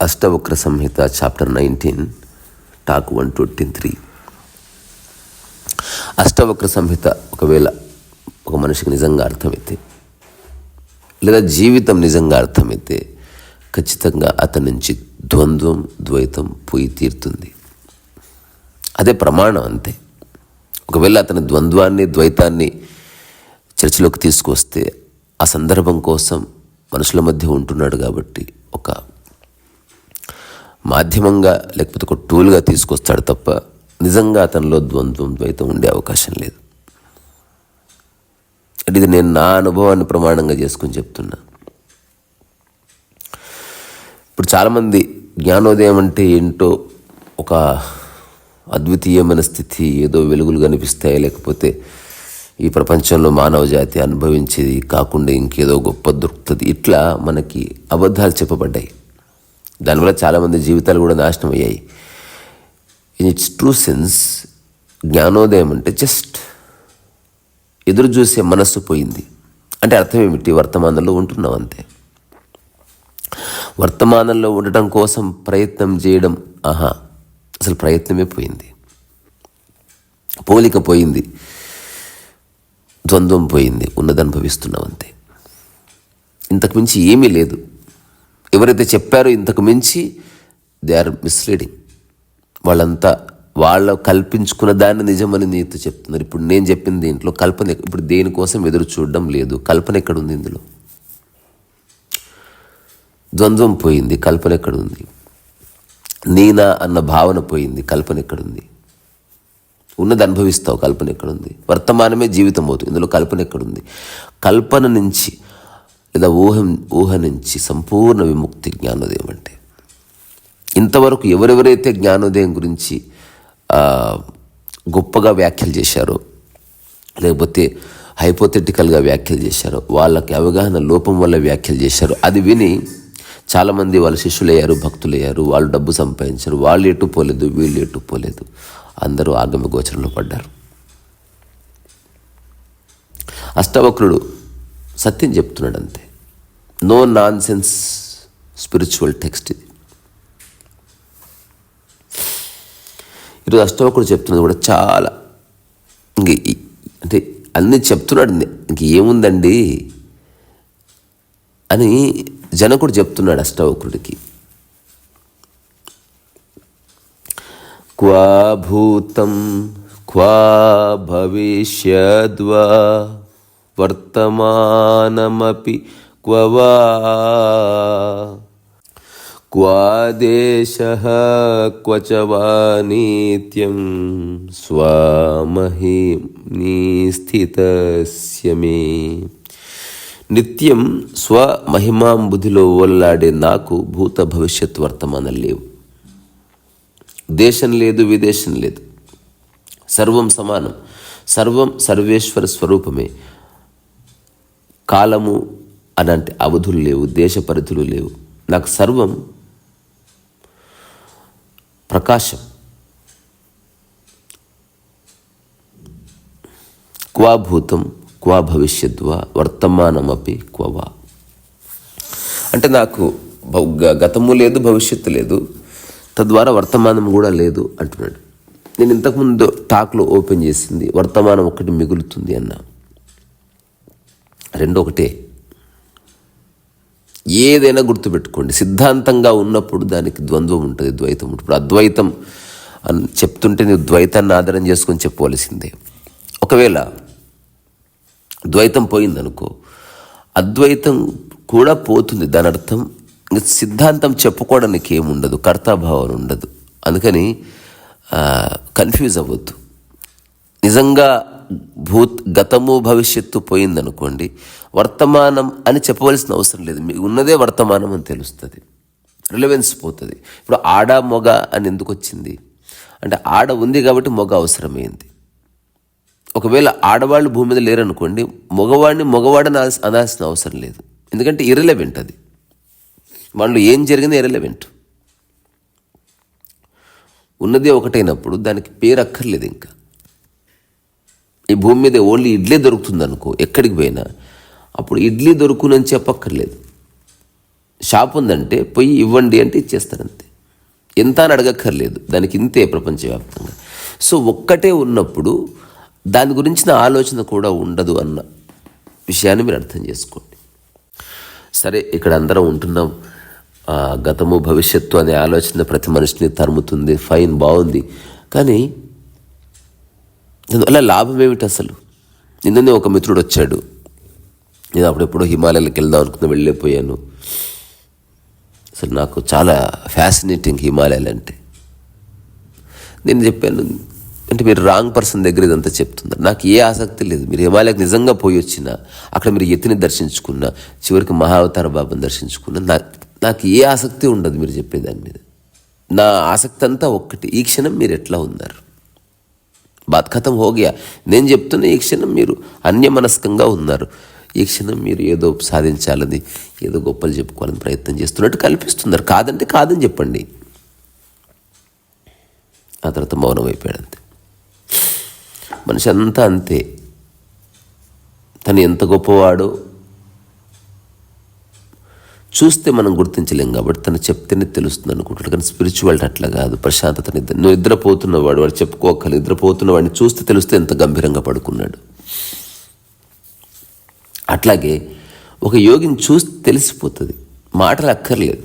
Ashtavakra Samhita chapter nineteen talk one twenty three. Ashtavakra Samhita ఒకవేళ ఒక మనిషికి నిజంగా అర్థమైతే లేదా జీవితం నిజంగా అర్థమైతే ఖచ్చితంగా అతని నుంచి ద్వంద్వం ద్వైతం పోయి తీరుతుంది. అదే ప్రమాణం అంతే. ఒకవేళ అతని ద్వంద్వాన్ని ద్వైతాన్ని చర్చలోకి తీసుకొస్తే ఆ సందర్భం కోసం మనుషుల మధ్య ఉంటున్నాడు కాబట్టి ఒక మాధ్యమంగా లేకపోతే ఒక టూల్గా తీసుకొస్తాడు తప్ప నిజంగా అతనిలో ద్వంద్వం ద్వైతం ఉండే అవకాశం లేదు. అంటే ఇది నేను నా అనుభవాన్ని ప్రమాణంగా చేసుకుని చెప్తున్నా. ఇప్పుడు చాలామంది జ్ఞానోదయం అంటే ఏంటో ఒక అద్వితీయమైన స్థితి ఏదో వెలుగులు కనిపిస్తాయి లేకపోతే ఈ ప్రపంచంలో మానవ జాతి అనుభవించేది కాకుండా ఇంకేదో గొప్ప దొరుకుతుంది ఇట్లా మనకి అబద్ధాలు చెప్పబడ్డాయి. దానివల్ల చాలామంది జీవితాలు కూడా నాశనం అయ్యాయి. ఇన్ ఇట్స్ ట్రూ సెన్స్ జ్ఞానోదయం అంటే జస్ట్ ఎదురు చూసే మనస్సు పోయింది. అంటే అర్థం ఏమిటి? వర్తమానంలో ఉంటున్నాం అంతే. వర్తమానంలో ఉండటం కోసం ప్రయత్నం చేయడం ఆహా అసలు ప్రయత్నమే పోయింది. పోలిక పోయింది. ద్వంద్వం పోయింది. ఉన్నది అనుభవిస్తున్నాం అంతే ఇంతకు మించి ఏమీ లేదు. ఎవరైతే చెప్పారో ఇంతకు మించి దే ఆర్ మిస్లీడింగ్. వాళ్ళంతా వాళ్ళ కల్పించుకున్న దాన్ని నిజమని నీతో చెప్తున్నారు. ఇప్పుడు నేను చెప్పింది దీంట్లో కల్పన ఇప్పుడు దేనికోసం ఎదురు చూడడం లేదు. కల్పన ఎక్కడుంది ఇందులో? ద్వంద్వం పోయింది. కల్పన ఎక్కడుంది? నేనా అన్న భావన పోయింది కల్పన ఎక్కడుంది? ఉన్నది అనుభవిస్తావు కల్పన ఎక్కడుంది? వర్తమానమే జీవితం అవుతుంది ఇందులో కల్పన ఎక్కడుంది? కల్పన నుంచి లేదా ఊహ ఊహ నుంచి సంపూర్ణ విముక్తి జ్ఞానోదయం అంటే. ఇంతవరకు ఎవరెవరైతే జ్ఞానోదయం గురించి గొప్పగా వ్యాఖ్యలు చేశారో లేకపోతే హైపోథెటికల్గా వ్యాఖ్యలు చేశారో వాళ్ళకి అవగాహన లోపం వల్ల వ్యాఖ్యలు చేశారు అది విని చాలామంది వాళ్ళ శిష్యులయ్యారు భక్తులయ్యారు వాళ్ళు డబ్బు సంపాదించారు వాళ్ళు ఎటు పోలేదు వీళ్ళు ఎటు పోలేదు. అందరూ ఆగమ గోచరంలో పడ్డారు. అష్టవక్రుడు సత్యం చెప్తున్నాడు అంతే no nonsense spiritual text ఇది. ఈరోజు అష్టవకుడు చెప్తున్నది కూడా చాలా ఇంక అంటే అన్నీ చెప్తున్నాడు ఇంక ఏముందండి అని జనకుడు చెప్తున్నాడు అష్టవక్రుడికి. క్వా భూతం క్వా భవిష్యద్వా వర్తమానమపి క్వాదేశ క్వచ వానిత్యం స్వామహినీ స్థితస్య మే. మే నిత్యం స్వమహిమాంబుధిలో ఓల్లాడే నాకు భూత భవిష్యత్ వర్తమానం లేవు. దేశం లేదు విదేశం లేదు. సర్వం సమానం. సర్వం సర్వేశ్వర స్వరూపమే. కాలము అనంటే అవధులు లేవు దేశ పరిధులు లేవు. నాకు సర్వం ప్రకాశం. క్వాభూతం క్వా భవిష్యద్వా వర్తమానమపి క్వవా అంటే నాకు గతము లేదు భవిష్యత్తు లేదు తద్వారా వర్తమానం కూడా లేదు అంటున్నాడు. నేను ఇంతకుముందు టాక్లో ఓపెన్ చేసింది వర్తమానం ఒకటి మిగులుతుంది అన్న. రెండు ఒకటే ఏదైనా గుర్తుపెట్టుకోండి సిద్ధాంతంగా ఉన్నప్పుడు దానికి ద్వంద్వం ఉంటుంది ద్వైతం ఉంటుంది. ఇప్పుడు అద్వైతం అని చెప్తుంటే నువ్వు ద్వైతాన్ని ఆధారం చేసుకొని చెప్పవలసిందే. ఒకవేళ ద్వైతం పోయిందనుకో అద్వైతం కూడా పోతుంది. దాని అర్థం సిద్ధాంతం చెప్పుకోవడానికి ఏముండదు కర్తాభావం ఉండదు. అందుకని కన్ఫ్యూజ్ అవ్వద్దు. నిజంగా భూత్ గతము భవిష్యత్తు పోయిందనుకోండి వర్తమానం అని చెప్పవలసిన అవసరం లేదు. మీకు ఉన్నదే వర్తమానం అని తెలుస్తుంది. రిలవెన్స్ పోతుంది. ఇప్పుడు ఆడ మొగ అని ఎందుకు వచ్చింది అంటే ఆడ ఉంది కాబట్టి మొగ అవసరమైంది. ఒకవేళ ఆడవాళ్ళు భూమి మీద లేరనుకోండి మగవాడిని మగవాడని అనాల్సిన అవసరం లేదు. ఎందుకంటే ఇరలెవెంట్ అది. వాళ్ళు ఏం జరిగింది ఇరలెవెంట్ ఉన్నదే ఒకటైనప్పుడు దానికి పేరు అక్కర్లేదు ఇంకా. ఈ భూమి మీద ఓన్లీ ఇడ్లీ దొరుకుతుంది అనుకో ఎక్కడికి పోయినా అప్పుడు ఇడ్లీ దొరుకునని చెప్పక్కర్లేదు. షాప్ ఉందంటే పోయి ఇవ్వండి అంటే ఇచ్చేస్తారంతే ఎంత అని అడగక్కర్లేదు. దానికి ఇంతే ప్రపంచవ్యాప్తంగా. సో ఒక్కటే ఉన్నప్పుడు దాని గురించిన ఆలోచన కూడా ఉండదు అన్న విషయాన్ని మీరు అర్థం చేసుకోండి. సరే ఇక్కడ అందరం ఉంటున్నాం. గతము భవిష్యత్తు అనే ఆలోచన ప్రతి మనిషిని తరుముతుంది. ఫైన్ బాగుంది. కానీ దానివల్ల లాభం ఏమిటి అసలు? నిన్ననే ఒక మిత్రుడు వచ్చాడు. నేను అప్పుడెప్పుడో హిమాలయాలకు వెళ్దాం అనుకుని వెళ్ళిపోయాను అసలు నాకు చాలా ఫ్యాసినేటింగ్ హిమాలయాలు అంటే నేను చెప్పాను అంటే మీరు రాంగ్ పర్సన్ దగ్గర ఇదంతా చెప్తున్నారు. నాకు ఏ ఆసక్తి లేదు. మీరు హిమాలయకు నిజంగా పోయి వచ్చినా అక్కడ మీరు ఎత్తిని దర్శించుకున్నా చివరికి మహావతార బాబాను దర్శించుకున్నా నా నాకు ఏ ఆసక్తి ఉండదు మీరు చెప్పేదాని మీద. నా ఆసక్తి అంతా ఒక్కటి. ఈ క్షణం మీరు ఎట్లా ఉన్నారు? బాత్ ఖతం నేను చెప్తున్న ఈ క్షణం మీరు అన్యమనస్కంగా ఉన్నారు. ఈ క్షణం మీరు ఏదో సాధించాలని ఏదో గొప్పలు చెప్పుకోవాలని ప్రయత్నం చేస్తున్నట్టు కల్పిస్తున్నారు. కాదంటే కాదని చెప్పండి. ఆ తర్వాత మౌనం అయిపోయాడంతే మనిషి అంతా అంతే. తను ఎంత గొప్పవాడో చూస్తే మనం గుర్తించలేం కాబట్టి తను చెప్తేనే తెలుస్తుంది అనుకుంటాడు కానీ స్పిరిచువాలిటీ అట్లా కాదు. ప్రశాంతత నిద్ర. నువ్వు నిద్రపోతున్నవాడు వాడు చెప్పుకోకలు నిద్రపోతున్న వాడిని చూస్తే తెలిస్తే ఎంత గంభీరంగా పడుకున్నాడు. అట్లాగే ఒక యోగిని చూస్తే తెలిసిపోతుంది. మాటలు అక్కర్లేదు.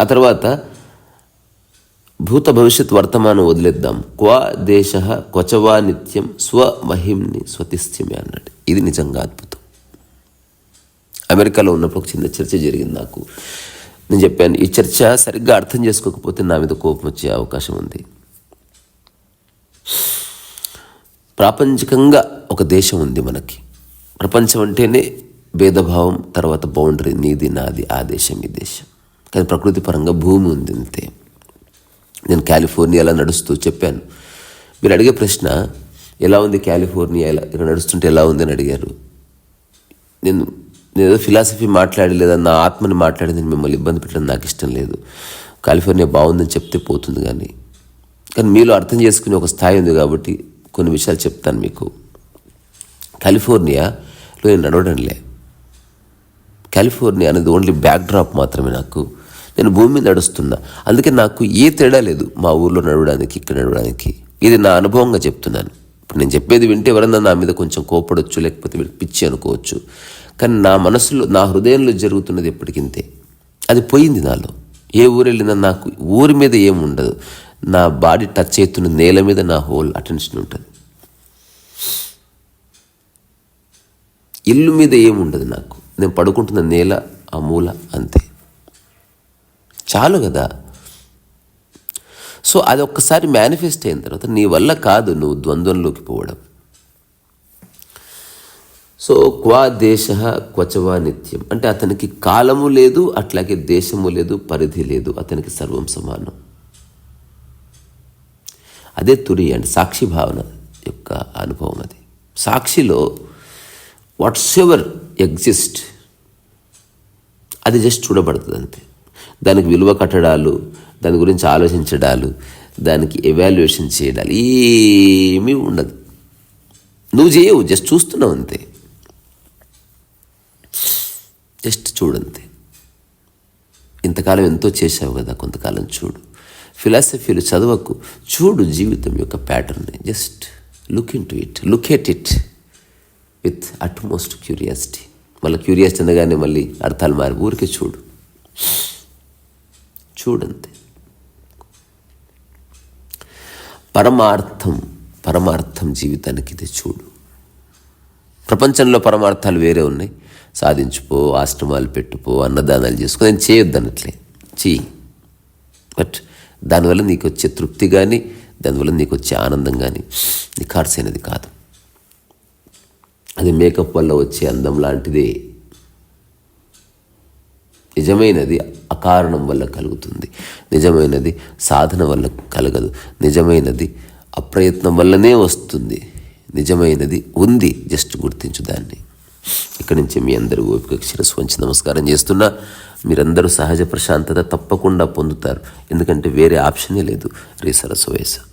ఆ తర్వాత భూత భవిష్యత్ వర్తమానం వదిలేద్దాం. క్వా దేశ క్వచవా నిత్యం స్వమహింని స్వతిస్థ్యమే అన్నాడు ఇది నిజంగా అద్భుతం. అమెరికాలో ఉన్నప్పుడు ఒక చిన్న చర్చ జరిగింది నాకు. నేను చెప్పాను ఈ చర్చ సరిగ్గా అర్థం చేసుకోకపోతే నా మీద కోపం వచ్చే అవకాశం ఉంది. ప్రాపంచికంగా ఒక దేశం ఉంది మనకి. ప్రపంచం అంటేనే భేదభావం తర్వాత బౌండరీ నీది నాది ఆ దేశం ఈ దేశం. కానీ ప్రకృతి పరంగా భూమి ఉంది అంతే. నేను కాలిఫోర్నియాలో నడుస్తూ చెప్పాను. మీరు అడిగే ప్రశ్న ఎలా ఉంది కాలిఫోర్నియా ఎలా ఇక్కడ నడుస్తుంటే ఎలా ఉంది అని అడిగారు. నేను నేను ఏదో ఫిలాసఫీ మాట్లాడి లేదా నా ఆత్మని మాట్లాడి నేను మిమ్మల్ని ఇబ్బంది పెట్టడం నాకు ఇష్టం లేదు. కాలిఫోర్నియా బాగుందని చెప్తే పోతుంది కానీ. కానీ మీలో అర్థం చేసుకునే ఒక స్థాయి ఉంది కాబట్టి కొన్ని విషయాలు చెప్తాను మీకు. కాలిఫోర్నియాలో నేను నడవడంలే కాలిఫోర్నియా అనేది ఓన్లీ బ్యాక్ డ్రాప్ మాత్రమే నాకు. నేను భూమి మీద నడుస్తున్నా. అందుకే నాకు ఏ తేడా లేదు మా ఊర్లో నడవడానికి ఇక్కడ నడవడానికి. ఇది నా అనుభవంగా చెప్తున్నాను. ఇప్పుడు నేను చెప్పేది వింటే ఎవరన్నా నా మీద కొంచెం కోపడొచ్చు లేకపోతే పిచ్చి అనుకోవచ్చు. కానీ నా మనసులో నా హృదయంలో జరుగుతున్నది ఎప్పటికింతే అది పోయింది నాలో. ఏ ఊరు వెళ్ళినా నాకు ఊరి మీద ఏముండదు ఉండదు. నా బాడీ టచ్ అవుతున్న నేల మీద నా హోల్ అటెన్షన్ ఉంటుంది. ఇల్లు మీద ఏముండదు నాకు. నేను పడుకుంటున్న నేల ఆ మూల అంతే. చాలు కదా. సో అది ఒక్కసారి మేనిఫెస్ట్ అయిన తర్వాత నీ వల్ల కాదు నువ్వు ద్వంద్వంలోకి పోవడం. సో క్వా దేశ క్వచవా నిత్యం. అంటే అతనికి కాలము లేదు అట్లాగే దేశము లేదు పరిధి లేదు అతనికి సర్వం సమానం. అదే తురి అంటే సాక్షి భావన యొక్క అనుభవం అది. సాక్షిలో వాట్స్ ఎవర్ ఎగ్జిస్ట్ అది జస్ట్ చూడబడుతుంది అంతే. దానికి విలువ కట్టడాలు దాని గురించి ఆలోచించడాలు దానికి ఎవాల్యుయేషన్ చేయడాలు ఏమీ ఉండదు. నువ్వు చేయవు జస్ట్ చూస్తున్నావు అంతే. జస్ట్ చూడంతే. ఇంతకాలం ఎంతో చేసావు కదా కొంతకాలం చూడు. ఫిలాసఫీలు చదవకు చూడు జీవితం యొక్క pattern just look into it look at it with utmost curiosity మళ్ళీ క్యూరియాసిటీ అనగానే మళ్ళీ అర్థాలు మారి ఊరికే చూడు. చూడంతే. పరమార్థం పరమార్థం జీవితానికి ఇది చూడు. ప్రపంచంలో పరమార్థాలు వేరే ఉన్నాయి. సాధించుపో ఆశ్రమాలు పెట్టుపో అన్నదానాలు చేసుకో నేను చేయొద్దనట్లే. చెయ్యి బట్ దానివల్ల నీకు వచ్చే తృప్తి కానీ దానివల్ల నీకు వచ్చే ఆనందం కానీ నిఖార్సైనది కాదు. అది మేకప్ వల్ల వచ్చే అందం లాంటిదే. నిజమైనది. అకారణం వల్ల కలుగుతుంది. నిజమైనది సాధన వల్ల కలగదు. నిజమైనది అప్రయత్నం వల్లనే వస్తుంది. నిజమైనది ఉంది. జస్ట్ గుర్తించు దాన్ని. ఇక్కడి నుంచి మీ అందరూ ఓపిక శిరస్సు వంచి నమస్కారం చేస్తున్నా. మీరందరూ సహజ ప్రశాంతత తప్పకుండా పొందుతారు. ఎందుకంటే వేరే ఆప్షనే లేదు. రే సరస్సు వయసు